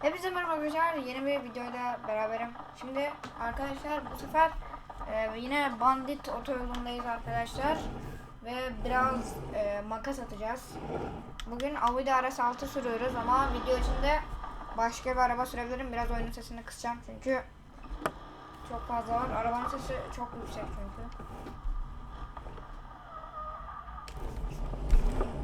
Hepinize merhaba arkadaşlar. Yeni bir videoyla beraberim. Şimdi arkadaşlar bu sefer e, yine bandit otoyolundayız arkadaşlar. Ve biraz e, makas atacağız. Bugün Audi RS6 sürüyoruz ama video içinde başka bir araba sürebilirim. Biraz oyunun sesini kısacağım çünkü çok fazla var. Arabanın sesi çok yüksek çünkü.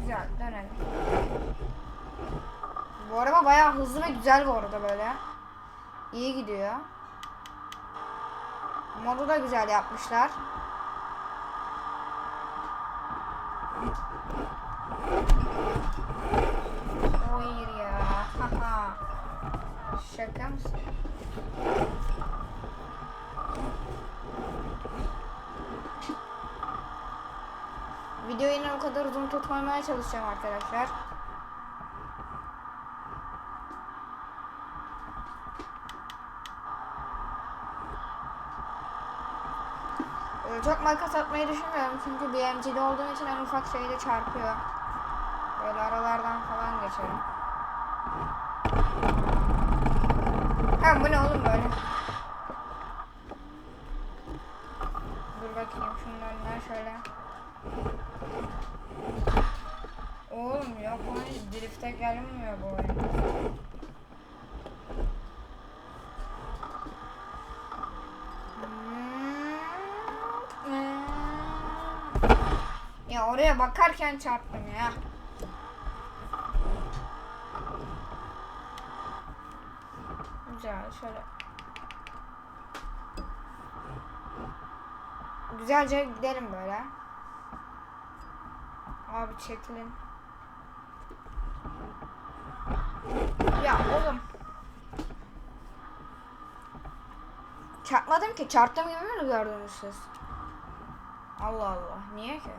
Güzel dönelim. Bu araba bayağı hızlı ve güzel bu arada böyle. İyi gidiyor. Modu da güzel yapmışlar. Hayır ya. Şaka mısın? Videoyu yine o kadar uzun tutmamaya çalışacağım arkadaşlar. Ee, Çok makas atmayı düşünmüyorum çünkü BMC'li olduğum için en ufak şeyde çarpıyor. Böyle aralardan falan geçerim. Ha bu ne oğlum böyle? Dur bakayım şunun şöyle. Oğlum yok oyun drifte gelmiyor bu oyun. Ya oraya bakarken çarptım ya. Güzel şöyle. Güzelce gidelim böyle. Abi çekilin. Ya oğlum. Çarpmadım ki. Çarptığım gibi mi gördünüz siz? Allah. Niye ki?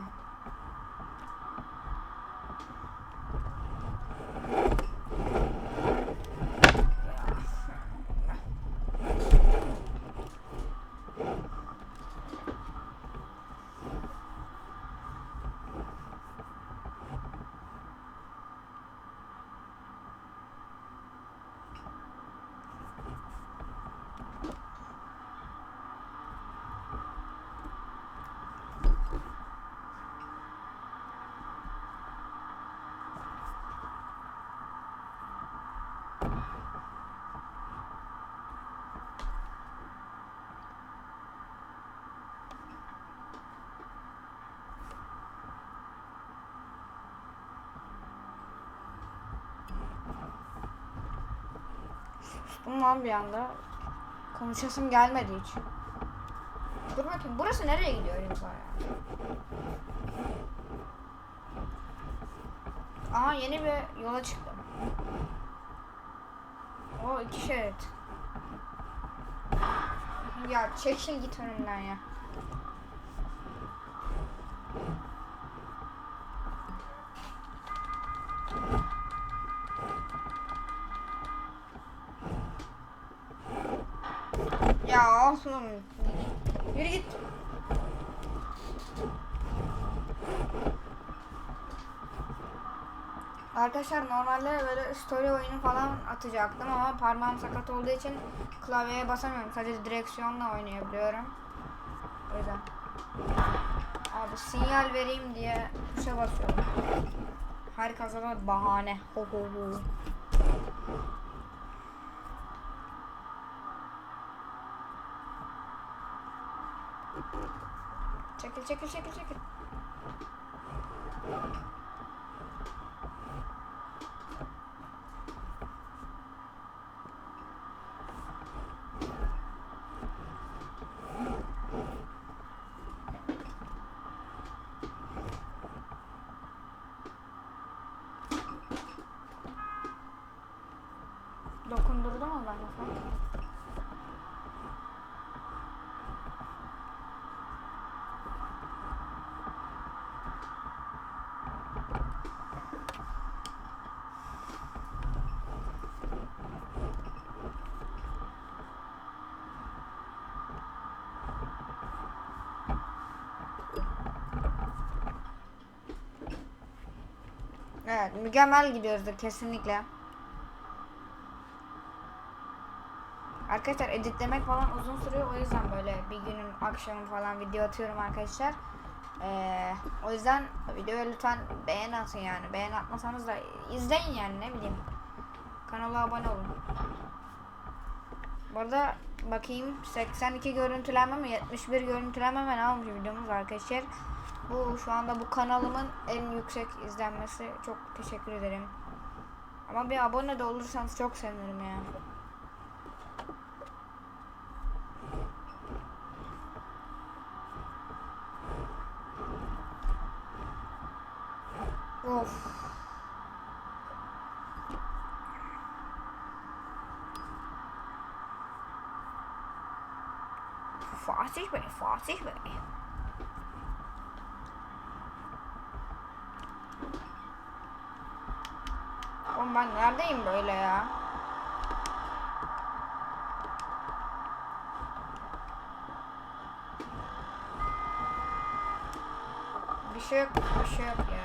Sustum lan bir anda. Konuşasım gelmedi hiç. Dur bakayım burası nereye gidiyor acaba ya? Aha yeni bir yola çıktım. O iki şerit. Ya çekil git önümden ya. Ya oğlum. Yürü git. Arkadaşlar normalde böyle story oyunu falan atacaktım ama parmağım sakat olduğu için klavyeye basamıyorum. Sadece direksiyonla oynayabiliyorum. O yüzden. Abi sinyal vereyim diye tuşa basıyorum. Her kazada bahane. Ho ho ho. Çekil çekil çekil çekil. Dokundurdu mu ben lafı? Evet mükemmel gidiyoruzdur kesinlikle. Arkadaşlar editlemek falan uzun sürüyor. O yüzden böyle bir günün akşamı falan video atıyorum arkadaşlar. Ee, o yüzden videoya lütfen beğen atın yani. Beğen atmasanız da izleyin yani ne bileyim. Kanala abone olun. Bu arada bakayım 82 görüntülenme mi 71 görüntülenme mi ne almış videomuz arkadaşlar. Bu şu anda bu kanalımın en yüksek izlenmesi. Çok teşekkür ederim. Ama bir abone de olursanız çok sevinirim ya. Of. Fatih Bey, Fatih Bey. Oğlum ben neredeyim böyle ya? Bir şey yok, bir şey yok ya.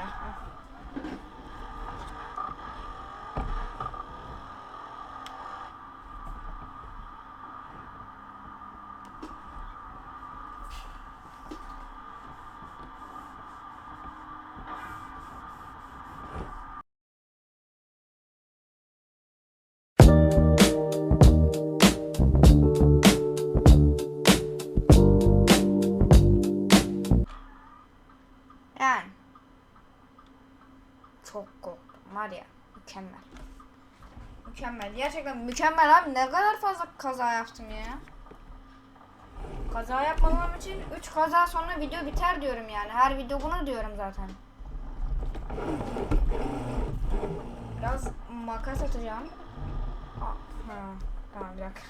Var ya. Mükemmel. Mükemmel. Gerçekten mükemmel abi. Ne kadar fazla kaza yaptım ya. Kaza yapmamam için 3 kaza sonra video biter diyorum yani. Her video bunu diyorum zaten. Biraz makas atacağım. Aa, ha, tamam bir dakika.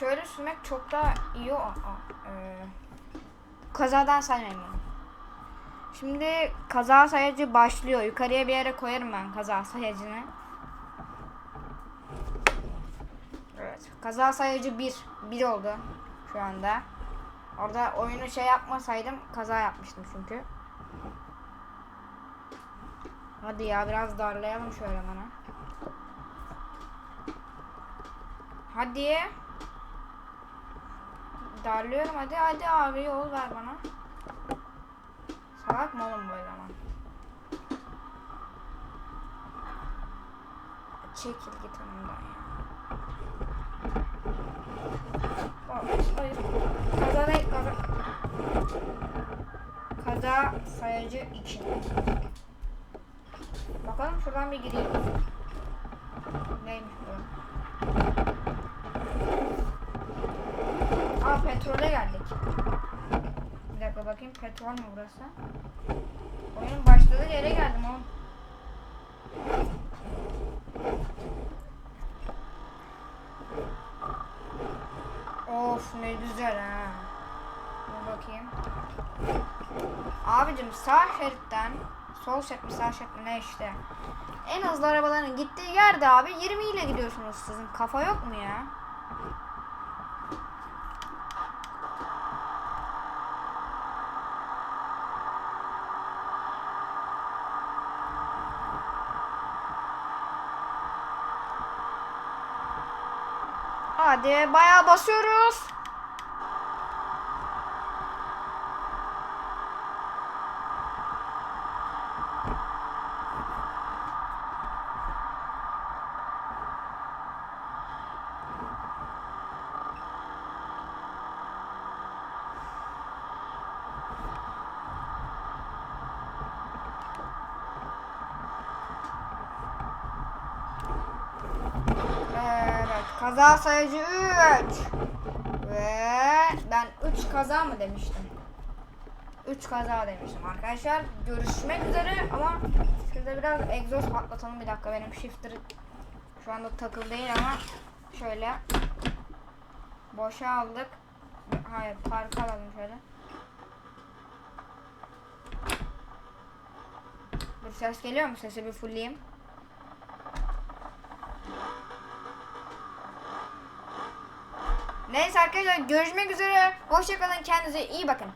Şöyle sürmek çok daha iyi o. E, kazadan saymayın bunu. Şimdi kaza sayacı başlıyor. Yukarıya bir yere koyarım ben kaza sayacını. Evet. Kaza sayacı 1. 1 oldu şu anda. Orada oyunu şey yapmasaydım kaza yapmıştım çünkü. Hadi ya biraz darlayalım şöyle bana. Hadi. Darlıyorum hadi hadi abi yol ver bana. Salak mı oğlum böyle zaman? Çekil git önümden ya. Hayır. Kaza değil kaza. Kaza sayacı 2. Bakalım şuradan bir gireyim. Neymiş bu? Aa petrole geldik. Bir dakika bakayım petrol mü burası? Oyunun başladığı yere geldim oğlum. Of ne güzel ha. Bir bakayım. Abicim sağ şeritten sol şerit mi sağ şerit mi ne işte. En hızlı arabaların gittiği yerde abi 20 ile gidiyorsunuz sizin. Kafa yok mu ya? Hadi bayağı basıyoruz. Evet, kaza sayıcı 3. Ve ben 3 kaza mı demiştim? 3 kaza demiştim arkadaşlar. Görüşmek üzere ama şurada biraz egzoz patlatalım bir dakika. Benim shifter şu anda takıl değil ama şöyle boşa aldık. Hayır, park alalım şöyle. Dur ses geliyor mu? Sesi bir fullleyeyim. Neyse arkadaşlar görüşmek üzere. Hoşçakalın. Kendinize iyi bakın.